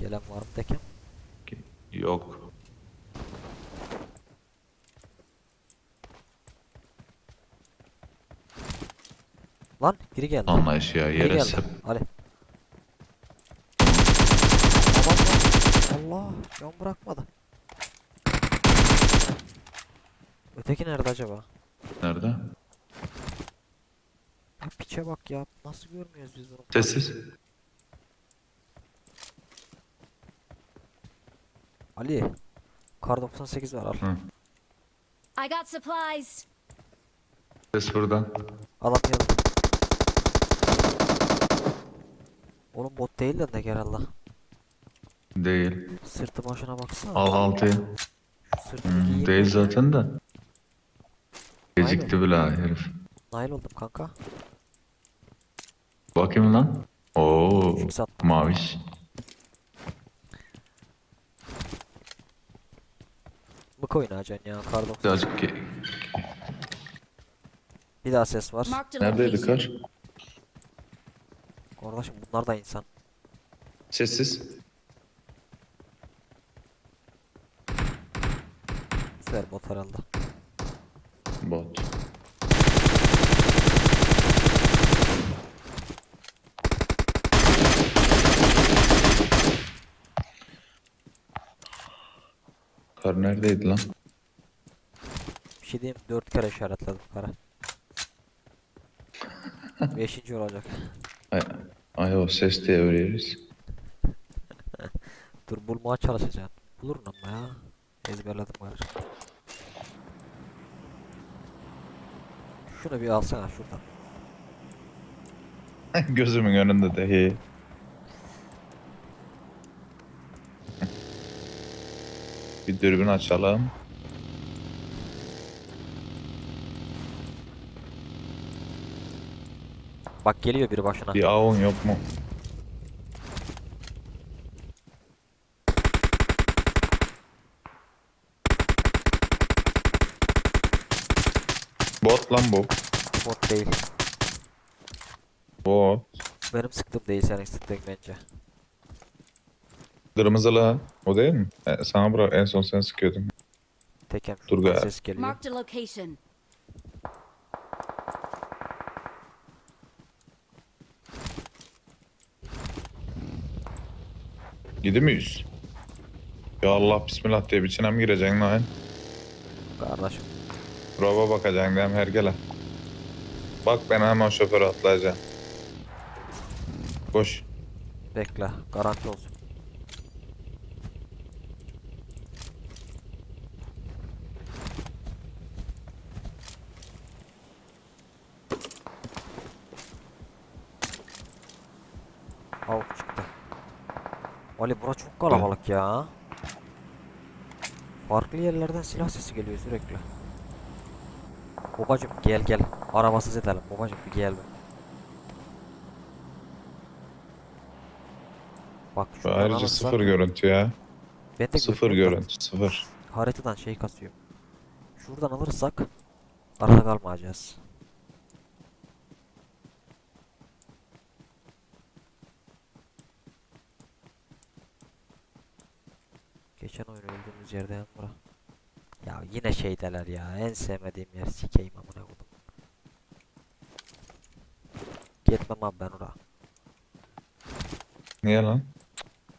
Gelen var mı Tekem? Yok. Lan biri geldi. Anlayış ya yere geldi. sep. Ali. Allah can bırakmadı. Öteki nerede acaba? Nerede? Ya piçe bak ya. Nasıl görmüyoruz biz bunu? Sessiz. Ali. Kar 98 var al. Hı. I got supplies. Ses buradan. Adam geldi. Oğlum bot değil de ne herhalde. Değil. Sırtı başına baksana. Al sırtını Hmm, değil zaten de. Gecikti bile ha herif. Nail oldum kanka. Bakayım lan. Oo, maviş. Mık oynayacaksın ya kar 98. Birazcık ki. Bir daha ses var. Neredeydi kar? Kardeşim bunlar da insan. Sessiz. Süper bot herhalde. Bot. Kar neredeydi lan? Bir şey diyeyim 4 kere işaretledim kara. Beşinci olacak. Ay, ay o ses diye öğreniriz. Dur bulmaya çalışacaksın. Bulursun ama ya. Ezberledim var. Şunu bir alsana şuradan. Gözümün önünde de he. Dürbün açalım. Bak geliyor biri başına. Bir avun yok mu? Bot lan bu. Bot değil. Bot. Benim sıktığım değil senin sıktığın bence. Kırmızılı. O değil mi? E, sana bırak en son sen sıkıyordun. Tekem Dur be. ses geliyor. Marked a location. Gidi miyiz? Ya Allah bismillah diye biçine mi gireceksin lan? Kardeşim. Roba bakacaksın değil mi hergele? Bak ben hemen şoföre atlayacağım. Koş. Bekle. Garanti olsun. Av çıktı. Ali bura çok kalabalık ya. Farklı yerlerden silah sesi geliyor sürekli. Babacım gel gel. Arabasız edelim. Babacım bir gel. Bak şuradan Ayrıca sıfır görüntü ya. Ben de Sıfır da görüntü sıfır. Haritadan şey kasıyor. Şuradan alırsak arada kalmayacağız. Geçen oyun öldüğümüz yerden bura. Ya yine şeydeler ya. En sevmediğim yer sikeyim amına koydum. Gitmem abi ben oraya. Niye lan?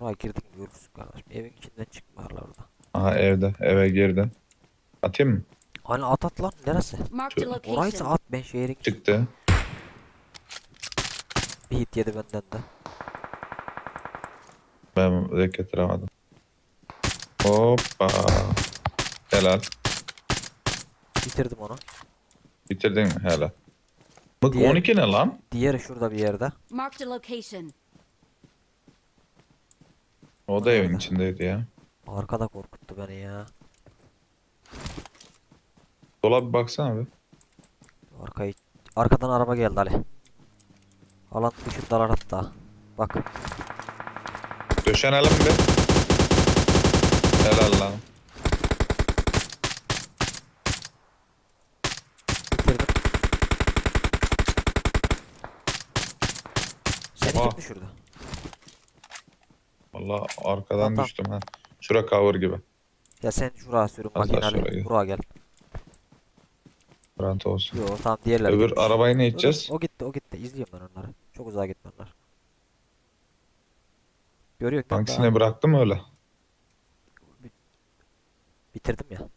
Oraya girdik mi görürsün kardeşim. Evin içinden çıkmıyorlar orada. Aha evde. Eve girdi. Atayım mı? Hani at at lan neresi? Oraysa at ben şehrin Çıktı. Bir hit yedi benden de. Ben de getiremedim. Hoppa. Helal. Bitirdim onu. Bitirdin mi? Helal. Bak Diğer- 12 ne lan? Diğeri şurada bir yerde. Marked a location. O da evin içindeydi ya. Arkada korkuttu beni ya. Dola bir baksana bir. Arkayı arkadan araba geldi Ali. Alan dışındalar hatta. Bak Döşenelim bir. Helal lan. bitirdim. Seni Oha. kim düşürdü? Valla arkadan Tamam. düştüm ha. Şura cover gibi. Ya sen şuraya sürün Az daha makineli. şuraya. Buraya gel. Grant olsun. Yo tamam diğerleri Öbür gitmiş. arabayı ne edeceğiz? O gitti o gitti. İzliyorum ben onları. Çok uzağa gitme onlar. Görüyor musun? Hangisini bıraktım öyle. Bitirdim ya.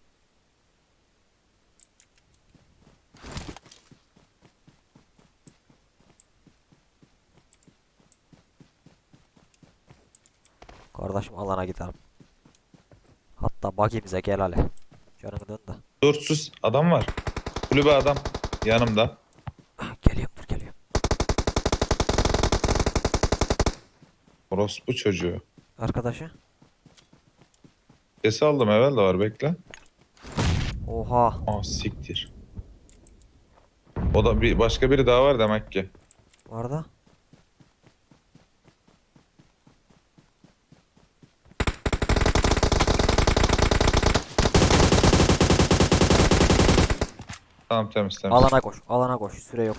Kardeşim alana gidelim. Hatta buggy'mize gel hele. Canını dön de. Dur sus adam var. Kulübe adam yanımda. Ah, Geliyorum dur geliyorum. Orospu çocuğu. Arkadaşı. Sesi aldım evvel de var bekle. Oha. Aa siktir. O da bir başka biri daha var demek ki. Var da. Tamam temiz temiz. Alana koş. Alana koş. Süre yok.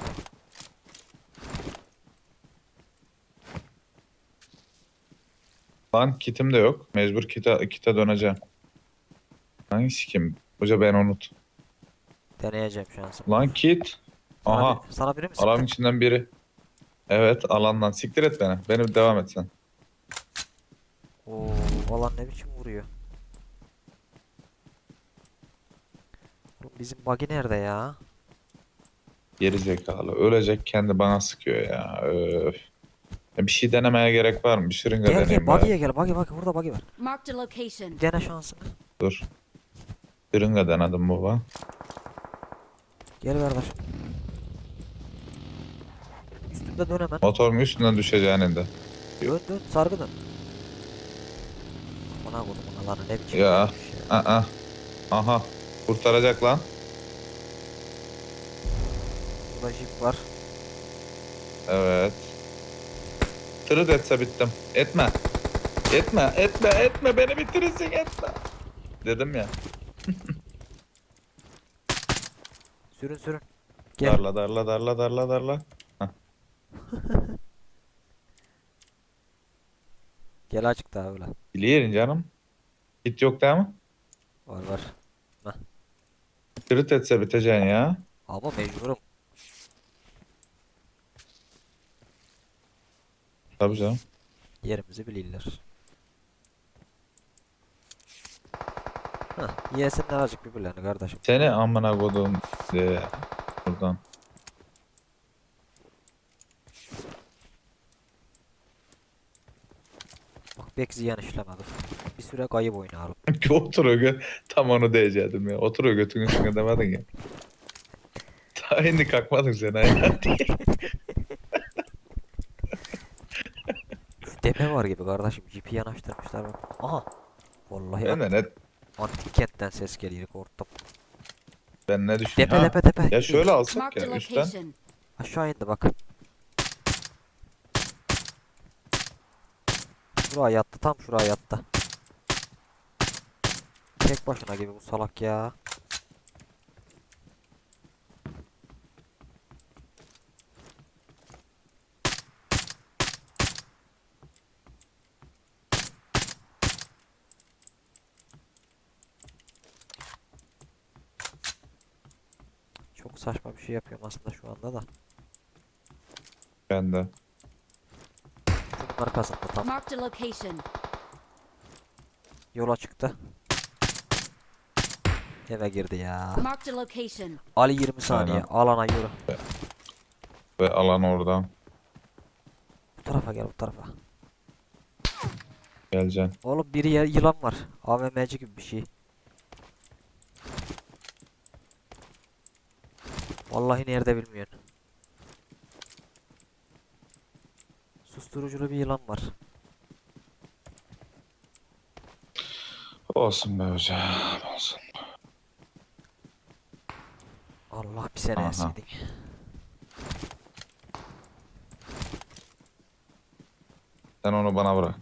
Lan kitim de yok. Mecbur kite, kite döneceğim. Hangisi kim? Hoca ben unut. Deneyeceğim şansım. Lan kit. Sana, Aha. bir- sana biri mi Alanın içinden biri. Evet alandan. Siktir et beni. Beni devam et sen. Oo, alan ne biçim vuruyor? Oğlum bizim buggy nerede ya? Geri zekalı. Ölecek kendi bana sıkıyor ya. Öf. Ya bir şey denemeye gerek var mı? Bir şırınga Gel deneyeyim gel bari. buggy'ye gel. Buggy buggy burada buggy var. Marked a location. Dene şansını. Dur. Şırınga denedim baba. Gel kardeşim. Üstünde dön hemen. Motorun üstünden düşeceğinin de. Dön dön sargı dön. Bana kodumun alanı ne biçim Ya. vurmuş ya. Aa. Aha. Kurtaracak lan. Burada jip var. Evet. Tırıt etse bittim. Etme. Etme, etme, etme. Beni bitirirsin etme. Dedim ya. Sürün sürün. Gel. Darla, darla, darla, darla, darla. Gel açık daha öyle. Biliyorum canım. Git yok değil mi? Var var. Tırıt etse biteceksin ya. Ama mecburum. Tabii canım. Yerimizi bilirler. Hah, yesinler azıcık birbirlerini kardeşim. Seni amına kodum de buradan. Bak pek ziyan işlemedi. Bir süre kayıp oynayalım. Oturuyor gö tam onu diyecektim ya. Oturuyor götünün üstüne demedin ya. Daha şimdi kalkmadın sen ayağa diye. Tepe var gibi kardeşim. Jipi yanaştırmışlar bak. Aha. Vallahi Ben de ne, antik kentten ses geliyor korktum. ben ne düşünüyorum? Tepe tepe tepe. Ya şöyle alsak ya üstten. Aşağı indi bak. Şuraya yattı tam şuraya yattı. Tek başına gibi bu salak ya. Çok saçma bir şey yapıyorum aslında şu anda da. Ben de. Şunun arkasında tam. Marked a location. Yola çıktı. Eve girdi ya. Marked a location. Ali 20 saniye. Aynen. Alana yürü. Ve alan oradan. Bu tarafa gel bu tarafa. Geleceksin. Oğlum biri yılan var. AVM'ci gibi bir şey. Vallahi nerede bilmiyorsun. Susturuculu bir yılan var. Olsun be hocam. Olsun. Allah bir sene yeseydin. Sen onu bana bırak.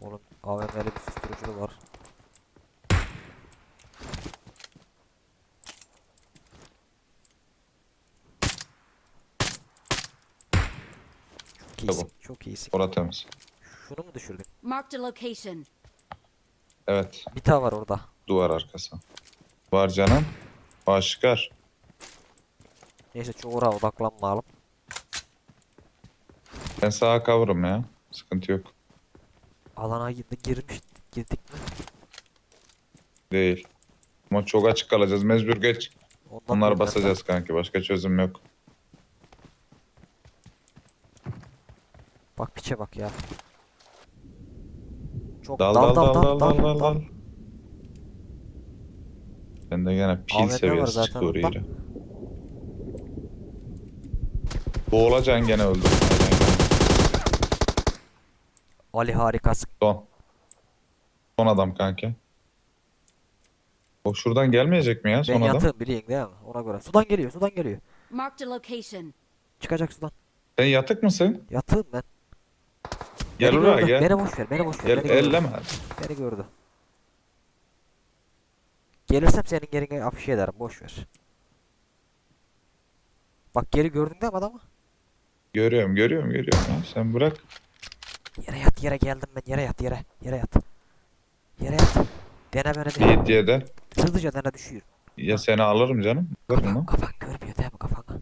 Oğlum AVM'li bir susturuculu var. İyisin. Çok iyisin. Orada temiz. Şunu mu düşürdün? Marked a location. Evet. Bir tane var orada. Duvar arkası. Var canım. Aşikar. Neyse çok oraya odaklanmayalım. Ben sağa kavurum ya. Sıkıntı yok. Alana girdi, girmiş, girdik mi? Değil. Ama çok açık kalacağız. Mecbur geç. Ondan Onları diyorum ben basacağız kanki. Başka çözüm yok. Bak piçe bak ya. Çok Dal dal dal dal dal dal dal. Ben de gene pil AVM var seviyesi zaten ondan. yine. Boğulacaksın gene öldür. Ali harikasın. Son. Son adam kanki. O şuradan gelmeyecek mi ya son Ben adam? yatığım bileyim değil mi? Ona göre. Sudan geliyor, sudan geliyor. Marked a location. Çıkacak sudan. Sen yatık mısın? Yatığım ben. Gel Beni buraya gördü. gel. Beni boş ver, beni boş ver. Gel beni gördü. elleme. Beni gördü. Gelirsem senin yerine afişe ederim, boş ver. Bak geri gördün değil mi adamı? Görüyorum görüyorum görüyorum ya. Sen bırak. Yere yat, yere geldim ben. Yere yat, yere. Yere yat. Yere yat. Dene beni bir. Yiğit diye de. Hızlıca dene düşüyor. Ya seni alırım canım. Kafan, lan. kafan görmüyor değil mi kafanı?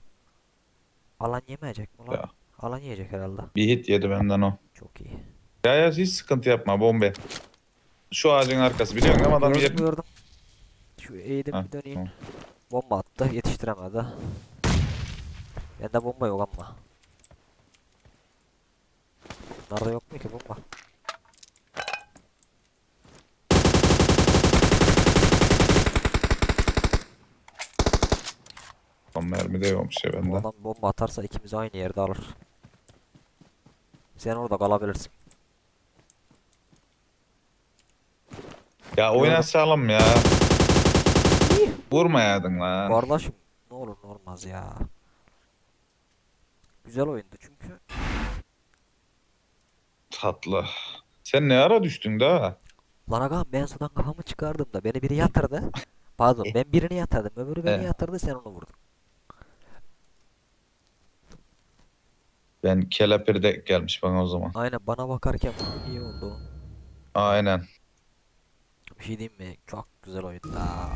Alan yemeyecek mi lan? Ya. Alan yiyecek herhalde. Bir hit yedi benden o. Çok iyi. Ya ya hiç sıkıntı yapma bombe. Şu ağacın arkası biliyorsun değil mi adam gördüm yer. gördüm. Şu eğdim Ha, bir döneyim. tamam. Bomba attı yetiştiremedi. Bende bomba yok ama. Nerede yok mu ki bomba? Son mermi de yokmuş ya bende. adam bomba atarsa ikimiz aynı yerde alır. Sen orada kalabilirsin. Ya oynasalım ya. Vurmayaydın lan. Kardeşim ne olur ne olmaz ya. Güzel oyundu çünkü. Tatlı. Sen ne ara düştün daha? Lan agam ben sudan kafamı çıkardım da beni biri yatırdı. Pardon ben birini yatırdım öbürü beni He. yatırdı sen onu vurdun. Ben kelepirde gelmiş bana o zaman. Aynen bana bakarken iyi oldu. Aynen. Bir şey diyeyim mi? Çok güzel oyundu. ha.